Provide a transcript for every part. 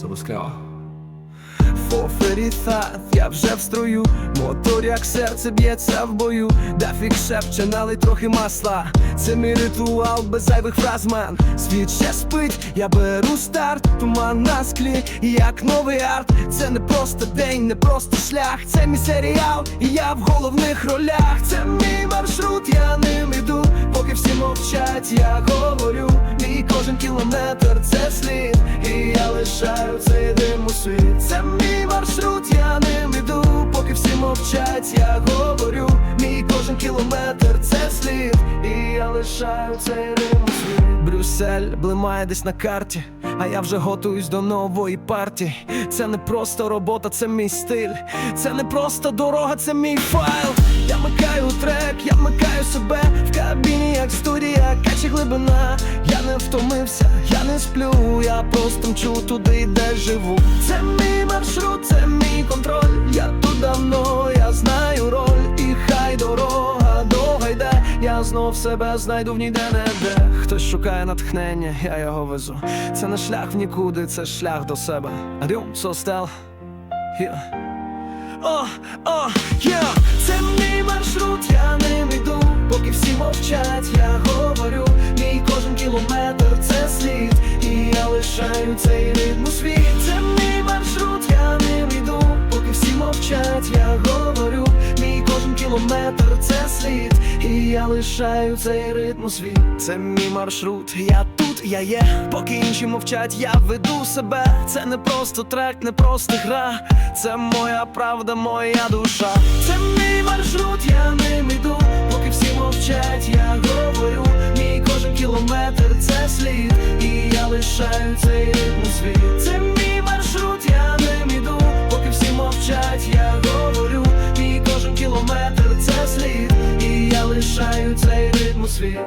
Забусклява. Фоферіфат, я вже в строю, мотор як серце б'ється в бою, Дафік шепче, налий трохи масла. Це мій ритуал без зайвих фраз, мен Світ ще спить, я беру старт, туман на склі, як новий арт. Це не просто день, не просто шлях, це мій серіал, і я в головних ролях. Це мій маршрут, я ним іду, поки всі мовчать, я говорю. Мій кожен кілометр це слід, і я лишаю цей дим у світ. Це мій маршрут, я ним іду, поки всі мовчать, я говорю. Мій кожен кілометр це слід, і я лишаю цей дим у світ. Брюссель блимає десь на карті, а я вже готуюсь до нової партії. Це не просто робота, це мій стиль. Це не просто дорога, це мій файл. Я микаю трек, я вмикаю себе в кабіні, як студія, каче глибина. Я не втомився, я не сплю, я просто мчу туди, де живу. Це мій маршрут, це мій контроль. Я тут давно, я знаю роль, і хай дорога довга йде. Я знов себе знайду в ніде не де. Хтось шукає натхнення, я його везу. Це не шлях в нікуди, це шлях до себе. Рюм, состел. О, о, я, це мій маршрут, я ним іду, поки всі і я лишаю цей ритм у світ. Це мій маршрут, я ним іду, поки всі мовчать, я говорю, мій кожен кілометр це слід, і я лишаю цей ритм у світ. Це мій маршрут, я тут, я є, поки інші мовчать, я веду себе. Це не просто трек, не просто гра, це моя правда, моя душа. Це мій маршрут, я ним іду, поки всі мовчать, я говорю, мій кожен кілометр це слід, і цей світ. Це мій маршрут, я ним іду, поки всі мовчать, я говорю, мій кожен кілометр це слід, і я лишаю цей ритм у світ.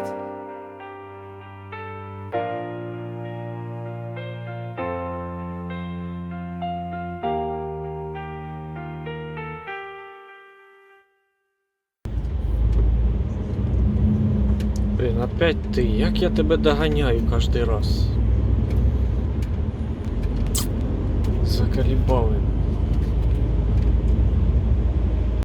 Блін, опять ти, як я тебе доганяю кожен раз. Заколебали.